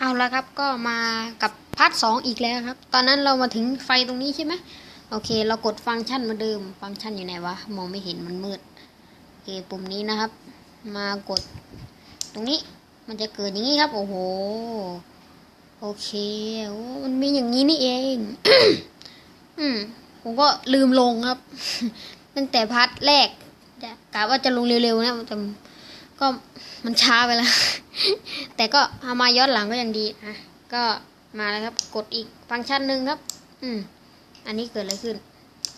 เอาละครับก็มากับพาร์ทสองอีกแล้วครับ ตอนนั้นเรามาถึงไฟตรงนี้ใช่ไหมโอเค เรากดฟังก์ชันมาเดิม ฟังก์ชันอยู่ไหนวะ มองไม่เห็นมันมืดโอเคปุ่มนี้นะครับ มากด ตรงนี้มันจะเกิดอย่างนี้ครับ โอ้โห โอเคโอ้มันมีอย่างนี้นี่เอง อืมผมก็ลืมลงครับ ตั้งแต่พาร์ทแรกกะว่าจะลงเร็วๆนะแต่ ก็มันช้าไปแล้ว แต่ก็เอามาย้อนหลังก็ยังดีอะก็มาแล้วครับ กดอีกฟังก์ชันหนึ่งครับ อืม อันนี้เกิดอะไรขึ้น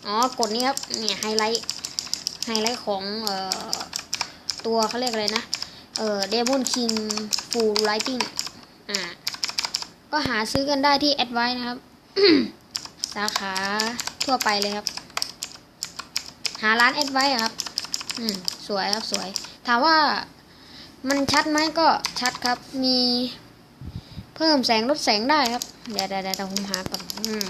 อ๋อ กดนี้ครับ เนี่ยไฮไลท์ ไฮไลท์ของเอ่อตัวเขาเรียกอะไรนะ เอ่อ Demon King Full Lighting อ่า ก็หาซื้อกันได้ที่ Advice นะครับ สาขาทั่วไปเลยครับ หาร้าน Advice อะครับ อืม สวยครับ สวย ถามว่า มันชัดไหมก็ชัดครับ มีเพิ่มแสงลดแสงได้ครับ เดี๋ยวเดี๋ยวเดี๋ยวผมหาก่อนอืม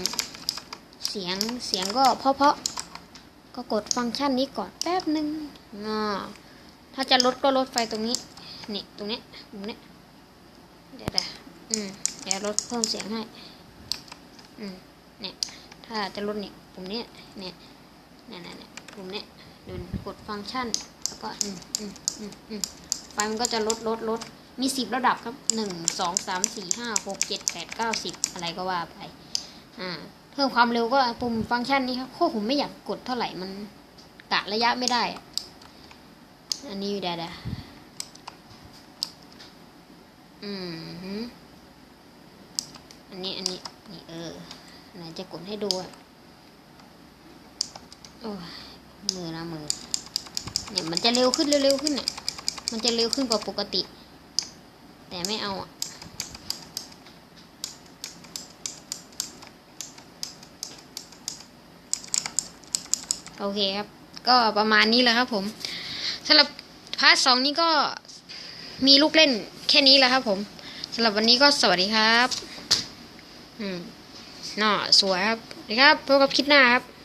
เสียงเสียงก็เพาะเพาะๆก็กดฟังก์ชันนี้ก่อนแป๊บหนึ่งอ่าถ้าจะลดก็ลดไฟตรงนี้ นี่ตรงนี้ตรงนี้ เดี๋ยวเดี๋ยวอืมเดี๋ยวลดเพิ่มเสียงให้ อืมเนี่ย ถ้าจะลดเนี่ยปุ่มนี้เนี่ยเนี่ยเนี่ยปุ่มนี้ดูกดฟังก์ชัน แล้วก็อืมอืมอืมอืม ไฟมันก็จะลดลดลดมีสิบระดับครับหนึ่งสองสามสี่ห้าหกเจ็ดแปดเก้าสิบอะไรก็ว่าไป อ่าเพิ่มความเร็วก็ปุ่มฟังก์ชันนี้ครับโคผมไม่อยากกดเท่าไหร่มันกะระยะไม่ได้ อันนี้อยู่ได้ดอืมอันนี้อันนี้นี่เออไหนจะกดให้ดูอะโอ้ยมือนะมือเนี่ยมันจะเร็วขึ้นเร็วๆขึ้นเนี่ย มันจะเร็วขึ้นกว่าปกติ แต่ไม่เอาอะโอเคครับ ก็ประมาณนี้แหละครับผมสำหรับพาร์ทสองนี้ก็มีลูกเล่นแค่นี้แหละครับผมสำหรับวันนี้ก็สวัสดีครับ อืมน่าสวยครับสวัสดีครับพบกับคลิปหน้าครับ